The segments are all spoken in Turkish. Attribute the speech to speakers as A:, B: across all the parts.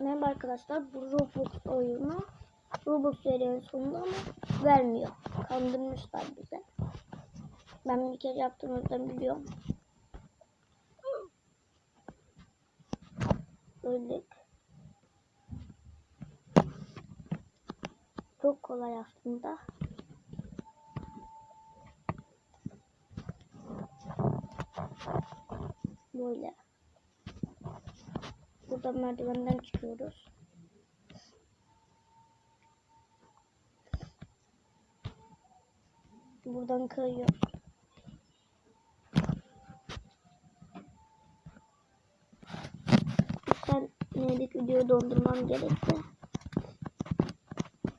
A: Merhaba arkadaşlar. Bu Roblox oyunu. Roblox veriyor sonunda ama vermiyor. Kandırmışlar bize. Ben bir kere yaptığımızda biliyorum. Öyle. Çok kolay aslında. Böyle. Burada merdivenden çıkıyoruz. Buradan kayıyor. Bir neydik videoyu dondurmam gerekti.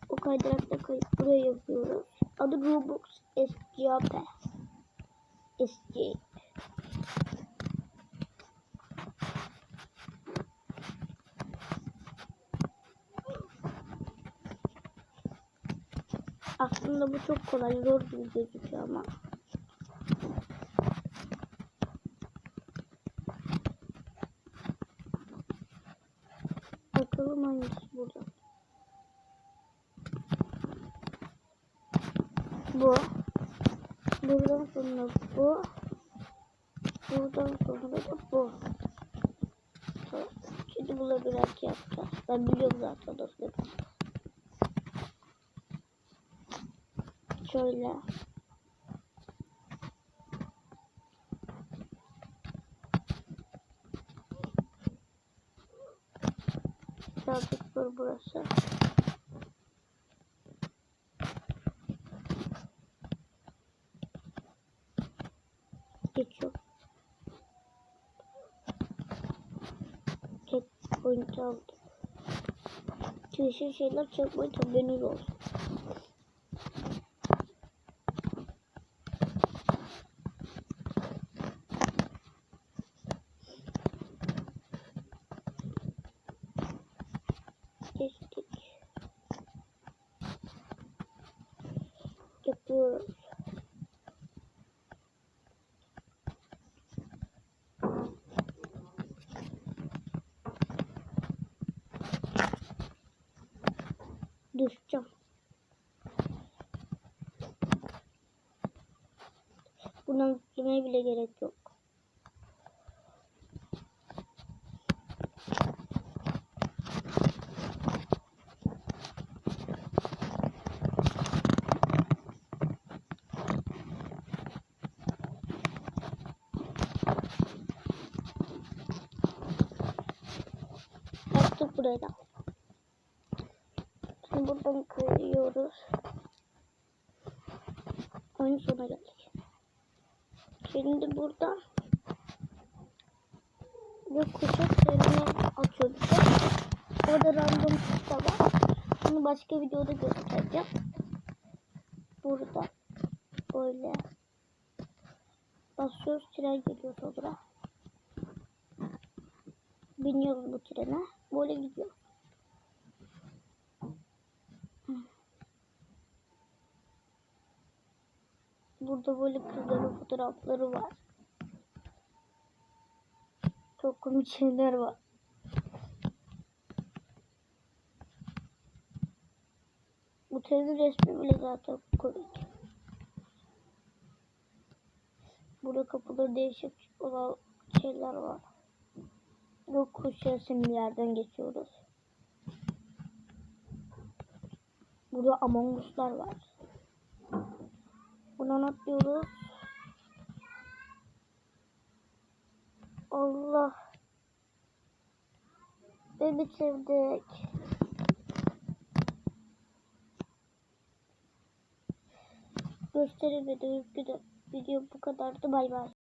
A: O kaydırakta kayıp buraya yapıyoruz. Adı Roblox SCP. SC. Aslında bu çok kolay, zor gibi gözüküyor ama. Bakalım hangisi burada. Bu. Buradan sonra bu. Buradan sonra da bu. Şimdi bunları belki yapacağız. Ben biliyorum zaten dostlarım. Şöyle. Birazcık zor burası. Geçiyor. Tek point aldım. Yeşil şeyler çakmayı haberiniz olsun. Geçtik. Yapıyoruz. Düşeceğim. Buna yüklemeye bile gerek yok. Burayı da. Şimdi buradan kayıyoruz. Oyun sona geldik. Şimdi burada bu kuşu üzerine atıyor bize. Orada random kuş var. Bunu başka videoda göstereceğim. Burada böyle basıyoruz tren geliyor sonra. Biniyoruz bu trene. Böyle gidiyor. Burada böyle kızların fotoğrafları var. Çok komik şeyler var. Bu trenin resmi bile zaten komik. Burada kapıları değişik olan şeyler var. Bu kuş resimlerden geçiyoruz. Burada Among Us'lar var. Buradan atlıyoruz. Allah. Ve bitirdik. Gösteri video, video bu kadardı. Bay bay.